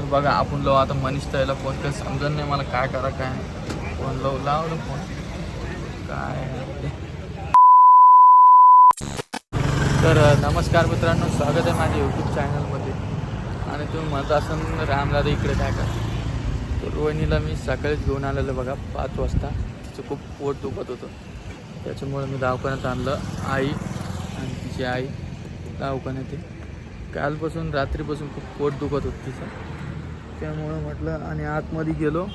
तर बघा आपण लावू. आता मनीष ताईला फोन काही समजत नाही मला काय करा काय फोन लावू लावलं फोन काय तर नमस्कार मित्रांनो. स्वागत आहे माझ्या यूट्यूब चॅनलमध्ये आणि तुम्ही म्हणत असाल रामदादा इकडे काय कर? तर रोहिणीला मी सकाळीच घेऊन आलेलं बघा पाच वाजता. तिचं खूप पोट दुखत होतं. त्याच्यामुळे मी दवाखान्यात आणलं. आई आणि तिची आई दवाखान्यात आहे. कालपासून रात्रीपासून खूप पोट दुखत होतं तिचं. त्यामुळं म्हटलं आणि आतमध्ये गेलो.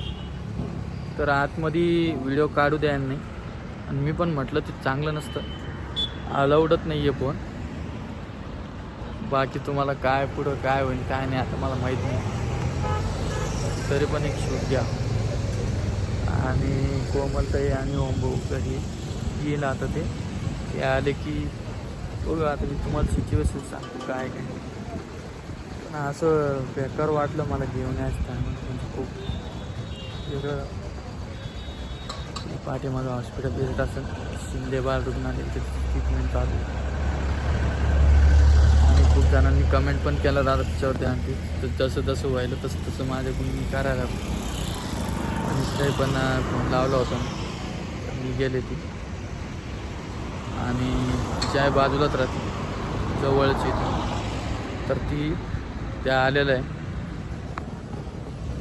तर आतमध्ये व्हिडिओ काढू द्या नाही आणि मी पण म्हटलं ते चांगलं नसतं. अलाउडच नाही आहे फोन. बाकी तुम्हाला काय पुढं काय होईल काय नाही आता मला माहीत नाही. तरी पण एक शूट घ्या. आणि कोमलताई आणि ओमभाऊ येईल आता ते. आले की बघू आता मी तुम्हाला सिच्युएशन सांगतो काय काय असं बेकार वाटलं मला घेऊन यायचं म्हणजे खूप वेगळं. पाठी माझं हॉस्पिटल दिसत असेल शिंदे बाल रुग्णालय इथे ट्रीटमेंट चालू. आणि खूप जणांनी कमेंट पण केलं दादा त्याच्यावरती आणखी. तर जसं जसं व्हायलं तसं तसं माझ्याकडून मी करायला आणि ते पण फोन लावला होता. मी. गेले ती. आणि तिची बाजूलाच राहते जवळची तर ती त्या आलेलं आहे.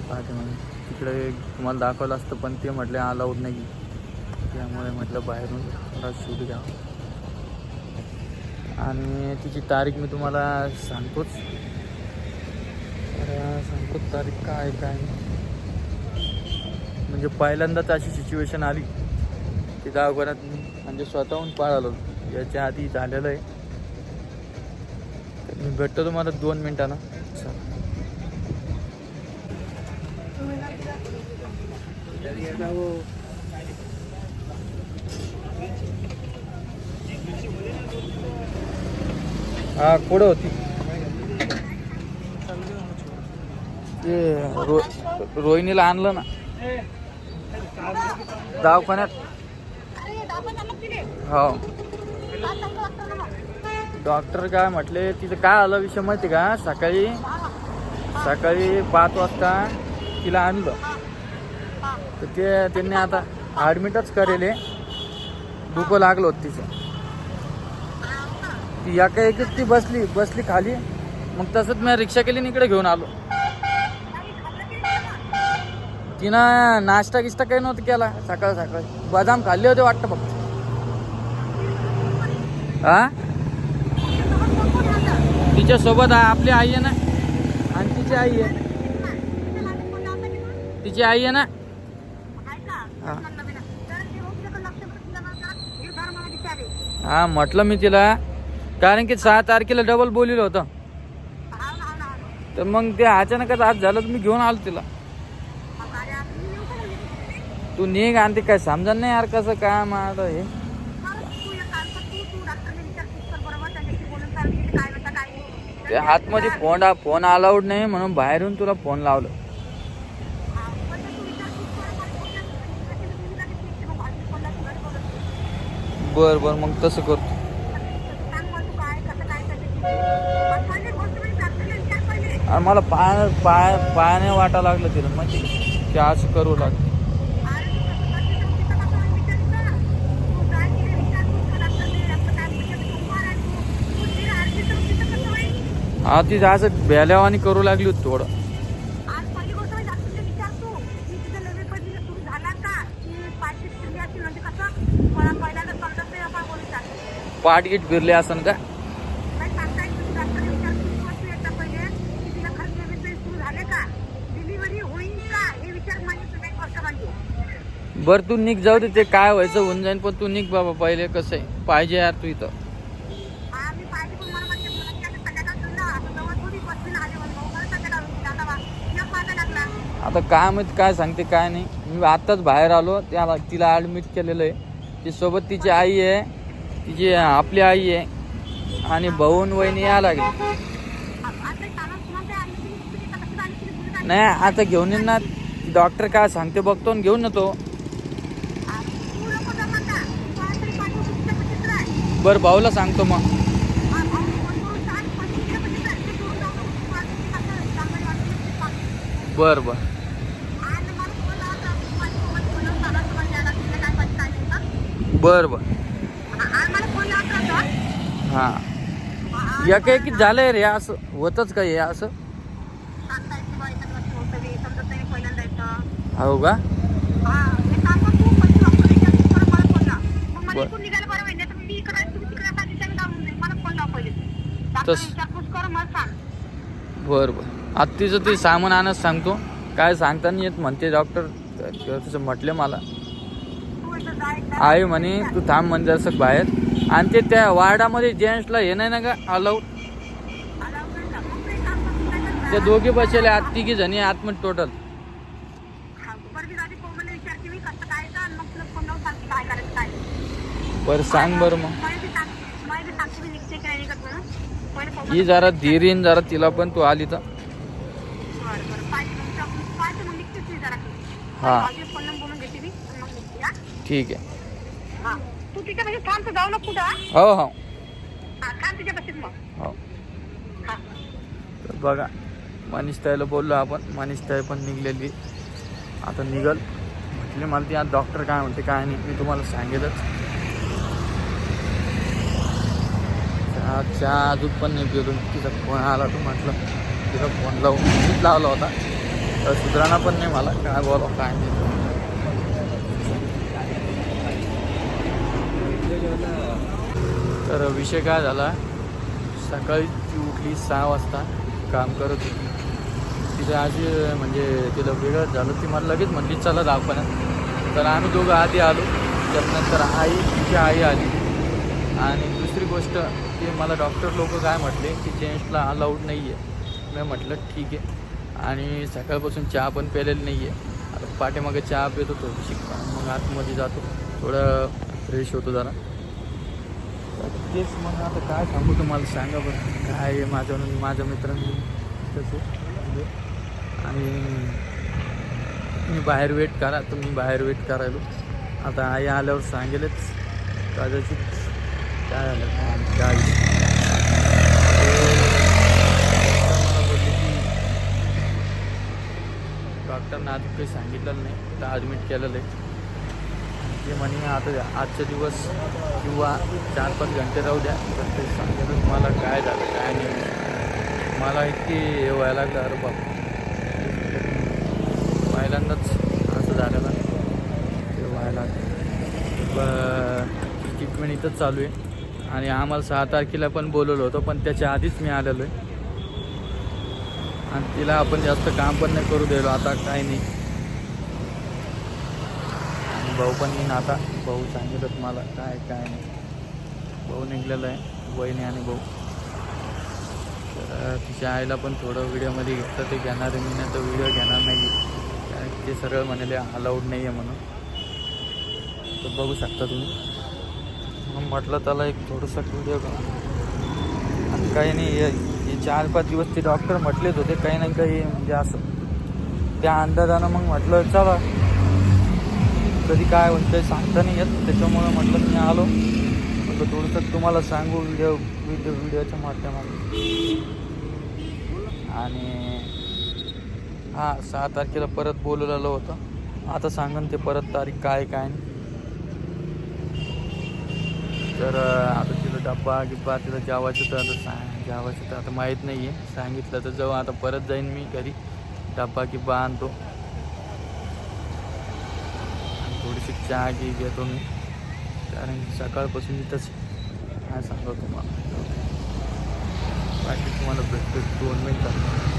पाठीमागे तिकडे तुम्हाला दाखवलं असतं पण ते म्हटले अलाउड नाही. त्यामुळे म्हटलं बाहेरून थोडा शूट घ्या. आणि तिची तारीख मी तुम्हाला सांगतोच. तर सांगतोच तारीख काय आहे, काय म्हणजे पहिल्यांदाच अशी सिच्युएशन आली. की दवाखान्यात मी म्हणजे स्वतःहून पाळालो. याच्या आधी झालेलं आहे. मी भेटतो तुम्हाला दोन मिनटानं चला हा कुठं होती. ते रो रोहिणीला आणलं ना. दवाखान्यात. हो. डॉक्टर काय म्हटले तिथं काय आलं विषय माहिती का? सकाळी सकाळी पाच वाजता तिला आणलं. तर ते त्यांनी आता ॲडमिटच करेले. दुखं लागलं होतं तिचं. ती एका एकच ती बसली बसली खाली. मग तसंच मी रिक्षा केली इकडे घेऊन आलो. तिनं नाश्ता गिश्ता काही नव्हतं केला. सकाळ सकाळी. बदाम खाल्ले होते वाटतं फक्त. हा तिच्या सोबत आपली आई आहे ना? आणि तिची आई आहे. तिची आई आहे ना? हा. हा म्हटलं मी तिला. कारण की सहा तारखेला डबल बोलिलं होतं. तर मग ते अचानकच आज झालं तर मी घेऊन आलो तिला. तू निघ आणि ते काय समजा नाही यार कसं काय माझं हे. ते हातमध्ये फोन फोन अलाउड नाही म्हणून बाहेरून तुला फोन लावलं. बर बर मग तसं करतो. आणि मला पाय पाय पायाने वाटा लागलं तिला म्हणजे की? असं करू लागलं. हा ती असं बेल्यावानी करू लागली होती थोडं. पाठ गीट फिरले असन का? बर तू निघ जाऊ दे ते काय व्हायचं होऊन जाईन पण तू निघ बाबा पहिले कसं आहे? पाहिजे यार तू इथं. आता काय माहीत काय सांगते काय नाही. मी आत्ताच बाहेर आलो त्याला तिला ॲडमिट केलेलं आहे. ती सोबत तिची आई आहे. तिची आपली आई आहे आणि भाऊन वहिनी या लागली. नाही आता घेऊन येईन ना. डॉक्टर काय सांगते बघतो आणि घेऊन येतो. बरं भाऊला सांगतो मग. बर बर. बर बर. हां. एक एक झालंय रे असं होतच का हे असं? हो का? बर. बरं तस- बर बर. आता तिचं ते सामान आणत सांगतो. काय सांगता नाही येत म्हणते डॉक्टर तसं म्हटले मला. आहे म्हणे तू थांब म्हणजे असं बाहेर. आणि ते त्या वार्डामध्ये जेंट्सला हे नाही ना का अलाउड त्या ते दोघे बसले आत तिघी जणी आतमध्ये टोटल बर बरं सांग बर मग. ही जरा धीरीन जरा तिला पण तू आली तर. हा. ठीक आहे. तू तिच्या पाशी थांब जाऊ नको कुठं हा? हो. हो हा थांब तिच्या पाशीच मग. हो. हा. तर बघा मनीष ताईला बोललो आपण. मनीष ताई पण निघलेली. आता निघल. म्हटले मला ती आज डॉक्टर काय म्हणते काय नाही मी तुम्हाला सांगेलच. चहा चहा अजून पण नाही पिलो तिचा फोन आला तो म्हटलं तिचा फोन लावून मीच लावला होता. तर सुधारणा पण नाही मला काय बोलावं काय नाही. तर विषय काय झाला? सकाळी ती उठली सहा वाजता काम करत होती. तिचं आज म्हणजे तिला वेगळं झालं ती मला लगेच म्हणली चला दवाखान्यात. तर आम्ही दोघं आधी आलो. त्यानंतर आई तिची आई आली. आणि दुसरी गोष्ट की मला डॉक्टर लोक काय म्हटले की जेंट्सला अलाउड नाही आहे मी म्हटलं ठीक आहे. आणि सकाळपासून चहा पण प्यालेली नाही आहे आता पाठीमागे चहा पित होतो शिक मग आतमध्ये जातो. थोडं फ्रेश होतो जरा. तेच मग आता काय सांगू तुम्हाला सांगा बरं. काय आहे माझ्या माझ्या मित्रांनी तसे. आणि मी बाहेर वेट करा तुम्ही बाहेर वेट करायलो. आता आई आल्यावर सांगेलच. कदाचित काय झालं काय नाही, डॉक्टरनं अजून काही सांगितलेलं नाही तर ॲडमिट केलेलं आहे. ते म्हणे आता आजचा दिवस किंवा चार पाच घंटे राहू द्या. तर ते सांगेल तुम्हाला काय झालं काय नाही. मला इतकी हे व्हायला लागलं अरे बाप. पहिल्यांदाच असं झालेलं. ते व्हायला ट्रीटमेंट इथंच चालू आहे. आणि आम्हाला सहा तारखेला पण बोलवलं होतं पण त्याच्या आधीच मी आलेलो आहे. आणि तिला आपण जास्त काम पण नाही करू दिलो आता काही नाही. भाऊ पण येईन आता. भाऊ सांगितलं तुम्हाला काय काय नाही. भाऊ निघलेला आहे वहिनी आणि भाऊ. तर तिच्या आईला पण थोडं व्हिडिओमध्ये घेतलं ते घेणार आहे. मी नाही तर व्हिडिओ घेणार नाही कारण ते सरळ म्हणाले अलाउड नाही आहे म्हणून. तर बघू शकता तुम्ही. मग म्हटलं त्याला एक थोडंसं व्हिडिओ करा आणि काही नाही हे चार पाच दिवस ते डॉक्टर म्हटलेच होते. काही नाही काही म्हणजे असं. त्या अंदाजानं मग म्हटलं चला. कधी काय होतं सांगता नाही येत. त्याच्यामुळं म्हटलं मी आलो. म्हटलं थोडंसं तुम्हाला सांगू व्हिडिओ व्हिडिओ व्हिडिओच्या माध्यमातून. आणि हां सहा तारखेला परत बोलवलेलं होतं. आता सांगन ते परत तारीख काय काय तर आता तिला डब्बा गिब्बा तिला जेवायचं तर आता सांग जेवायचं तर आता माहीत नाही आहे सांगितलं तर जेव्हा आता परत जाईन मी घरी. डब्बा गिब्बा आणतो. थोडीशी चहा घी घेतो मी कारण सकाळपासून इथंच काय सांगतो तुम्हाला. बाकी तुम्हाला भेटतो दोन मिनटात.